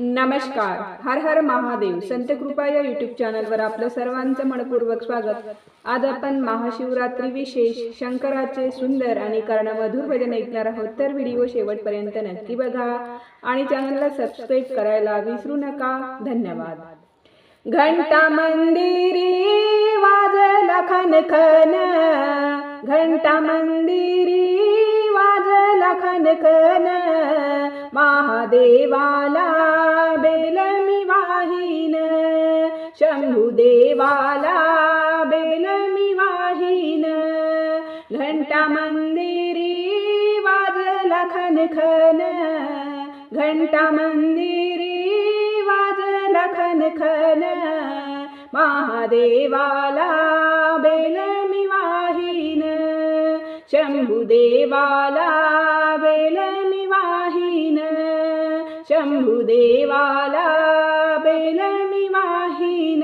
नमस्कार. हर हर महादेव. संत कृपा या युट्यूब चॅनलवर आपलं सर्वांचं मनपूर्वक स्वागत. आज आपण महाशिवरात्री विशेष शंकराचे सुंदर आणि कर्णमधुर भजन ऐकणार आहोत. तर व्हिडिओ शेवटपर्यंत नक्की बघा आणि चॅनलला सबस्क्राईब करायला विसरू नका. धन्यवाद. घंटा मंदिरी वाजला खन खन घंटा मंदिरी वाजला खन खन महादेवाला बेलमी वाहीन शंभू देवाला बेलमी वाहीन घंटा मंदिरी वाजला खन खन घंटा मंदिरी वाजला खन खन महादेवाला बेलमी वाहीन शंभुदेवाला बेलमी बेल शंभुदेवाला बेलमी वाहिन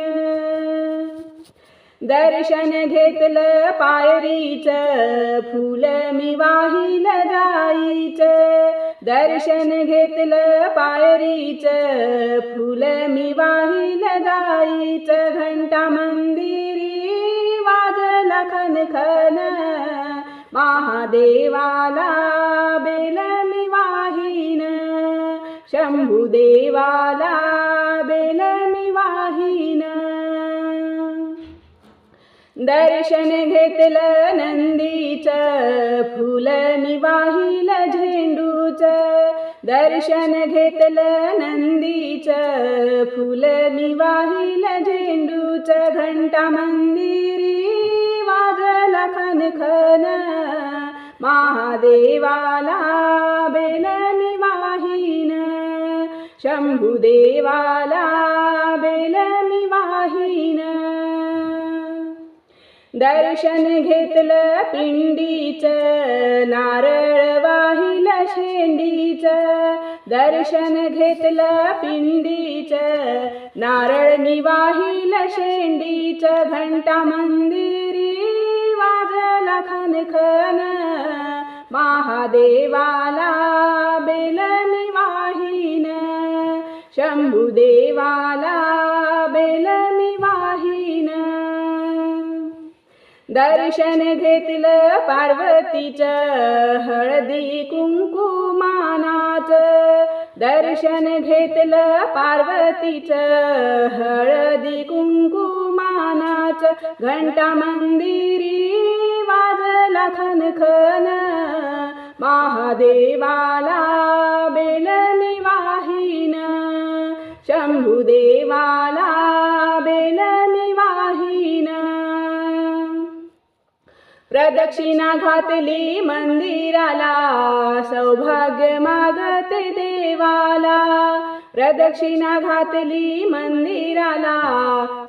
दर्शन घेतलं पायरीच फुल मी वाहिल जाईच. दर्शन घेतलं पायरीच फुल मी वाहिल जाईच. घंटा मंदिरी वाजला खन खन महादेवाला शंभुदेवाला बेलमी वाहीन दर्शन घेतलं नंदीच फुल मी वाहिल झेंडूच. दर्शन घेतलं नंदीच फुल मी वाहिल झेंडूच. घंटा मंदिरी वाजला खन खन महादेवाला शम्भुदेवाला बेलमी वाहीन दर्शन घेतलं पिंडीच नारळ वाहिल शेंडीच. दर्शन घेतलं पिंडीच नारळ मी शेंडीच. घंटा मंदिरी वाजला खन खन महादेवाला शंभुदेवाला बेलमी वाहिन दर्शन घेतलं पार्वतीच हळदी कुंकुमानाच. दर्शन घेतलं पार्वतीच हळदी कुंकुमानाच. घंटा मंदिरी वाजला खन खन महादेवाला बेलमी शंभुदेवाला बेलमी वाहीन प्रदक्षिणा घातली मंदिराला सौभाग्य मागते देवाला। प्रदक्षिणा घातली मंदिराला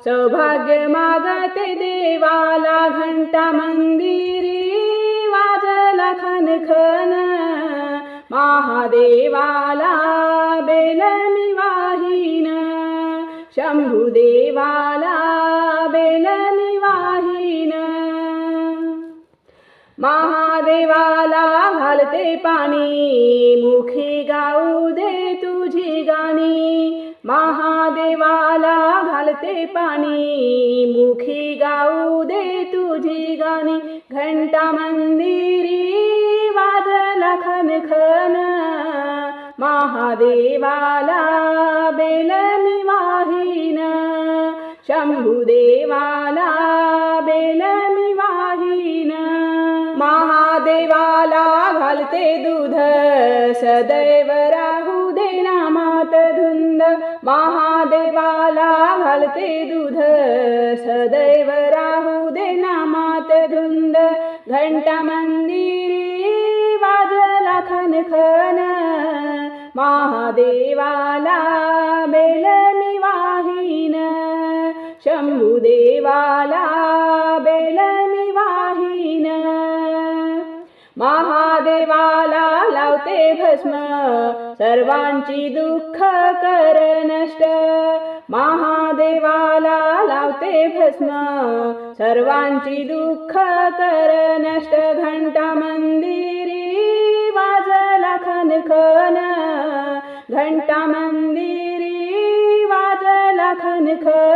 सौभाग्य मागते देवाला। घंटा मंदिरी वाजला खन खन महादेवाला बेलमी शंभुदेवाला बेलमी वाहीन महादेवाला घालते पाणी मुखी गाऊ दे तुझी गाणी. महादेवाला घालते पाणी मुखी गाऊ दे तुझी गाणी. घंटा मंदिरी वाजला खन खन महादेवाला बेलमी शंभुदेवाला बेलमी वाहीन महादेवाला घालते दूध सदैव राहू दे नामात धुंद. महादेवाला घालते दूध सदैव राहू दे नामात धुंद. घंटा मंदिरी वाजला खन खन महादेवाला बेलमी वासुदेवाला बेलमी वाहिन. महादेवाला लावते भस्म सर्वांची दुःख कर नष्ट. महादेवाला लावते भस्म सर्वांची दुःख कर नष्ट. घंटा मंदिरी वाजला खन खन घंटा मंदिरी खन खन